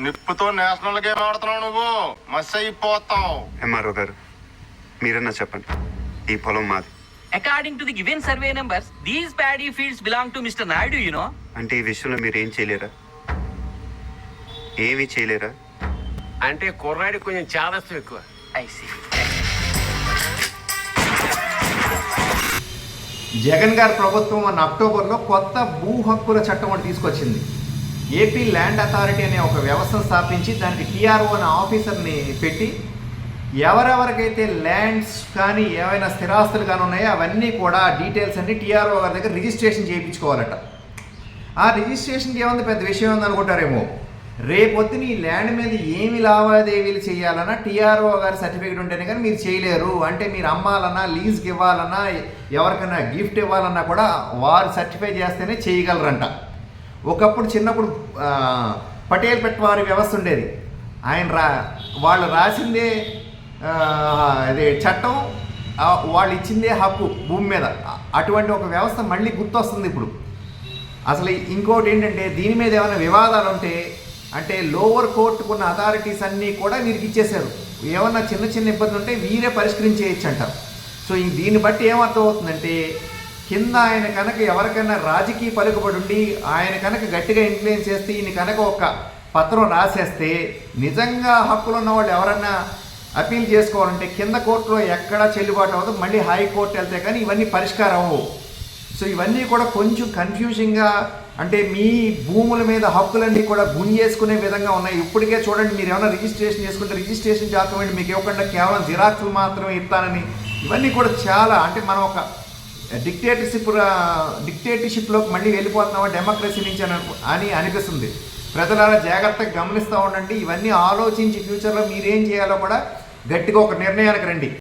నిప్పుతో national game ఆడుతున్నావు నువ్వు. మస్ అయిపోతావు. ఎంఆర్ఓ గారు మీరన్నా చెప్పండి. ఈ పొలం మాది. According to the given survey numbers, these paddy fields belong to Mr. Naidu, you know. అంటే ఈ విషయంలో మీరు ఏం చేయలేరా? ఏమీ చేయలేరా? అంటే కుర్రాడి కొంచెం చాదస్తం ఎక్కువ. I see. జగన్ గారి ప్రభుత్వం మొన్న అక్టోబర్లో కొత్త భూ హక్కుల చట్టం ఒకటి తీసుకొచ్చింది. ఏపీ ల్యాండ్ అథారిటీ అనే ఒక వ్యవస్థను స్థాపించి దానికి టీఆర్ఓ అనే ఆఫీసర్ని పెట్టి ఎవరెవరికైతే ల్యాండ్స్ కానీ ఏవైనా స్థిరాస్తులు కానీ ఉన్నాయో అవన్నీ కూడా డీటెయిల్స్ అన్ని టీఆర్ఓ గారి దగ్గర రిజిస్ట్రేషన్ చేయించుకోవాలట. ఆ రిజిస్ట్రేషన్కి ఏముంది? పెద్ద విషయం ఉందనుకుంటారేమో రేపొద్దున ఈ ల్యాండ్ మీద ఏమి లావాదేవీలు చేయాలన్నా టీఆర్ఓ గారి సర్టిఫికేట్ ఉంటేనే కానీ మీరు చేయలేరు. అంటే మీరు అమ్మాలన్నా లీజ్కి ఇవ్వాలన్నా ఎవరికైనా గిఫ్ట్ ఇవ్వాలన్నా కూడా వారు సర్టిఫై చేస్తేనే చేయగలరంట. ఒకప్పుడు చిన్నప్పుడు పటేల్ పెట్టవారి వ్యవస్థ ఉండేది. ఆయన రా వాళ్ళు రాసిందే అదే చట్టం వాళ్ళు ఇచ్చిందే హక్కు భూమి మీద. అటువంటి ఒక వ్యవస్థ మళ్ళీ గుర్తొస్తుంది ఇప్పుడు. అసలు ఇంకోటి ఏంటంటే దీని మీద ఏమైనా వివాదాలు ఉంటే అంటే లోవర్ కోర్టుకున్న అథారిటీస్ అన్నీ కూడా వీరికి ఇచ్చేశారు. ఏమన్నా చిన్న చిన్న ఇబ్బందులు ఉంటే వీరే పరిష్కరించేయచ్చు అంటారు. సో దీన్ని బట్టి ఏమర్థం అవుతుందంటే కింద ఆయన కనుక ఎవరికైనా రాజకీయ పలుకుబడి ఉండి ఆయన కనుక గట్టిగా ఇన్ఫ్లుయెన్స్ చేస్తే ఈయన కనుక ఒక పత్రం రాసేస్తే నిజంగా హక్కులు ఉన్న వాళ్ళు ఎవరన్నా అపీల్ చేసుకోవాలంటే కింద కోర్టులో ఎక్కడా చెల్లుబాటు అవ్వదు మళ్ళీ హైకోర్టు వెళ్తే కానీ ఇవన్నీ పరిష్కారం అవ్వవు. సో ఇవన్నీ కూడా కొంచెం కన్ఫ్యూజింగ్గా అంటే మీ భూముల మీద హక్కులన్నీ కూడా గుంజేసుకునే విధంగా ఉన్నాయి. ఇప్పటికే చూడండి మీరు ఏమైనా రిజిస్ట్రేషన్ చేసుకుంటే రిజిస్ట్రేషన్ డాక్యుమెంట్ మీకు ఇవ్వకుండా కేవలం జిరాక్స్లు మాత్రమే ఇస్తానని. ఇవన్నీ కూడా చాలా అంటే మనం ఒక డిక్టేటర్షిప్ డిక్టేటర్షిప్లోకి మళ్ళీ వెళ్ళిపోతున్నామా డెమోక్రసీ నుంచి అని అని అనిపిస్తుంది. ప్రజలారా జాగ్రత్తగా గమనిస్తూ ఉండండి. ఇవన్నీ ఆలోచించి ఫ్యూచర్లో మీరేం చేయాలో కూడా గట్టిగా ఒక నిర్ణయానికి రండి.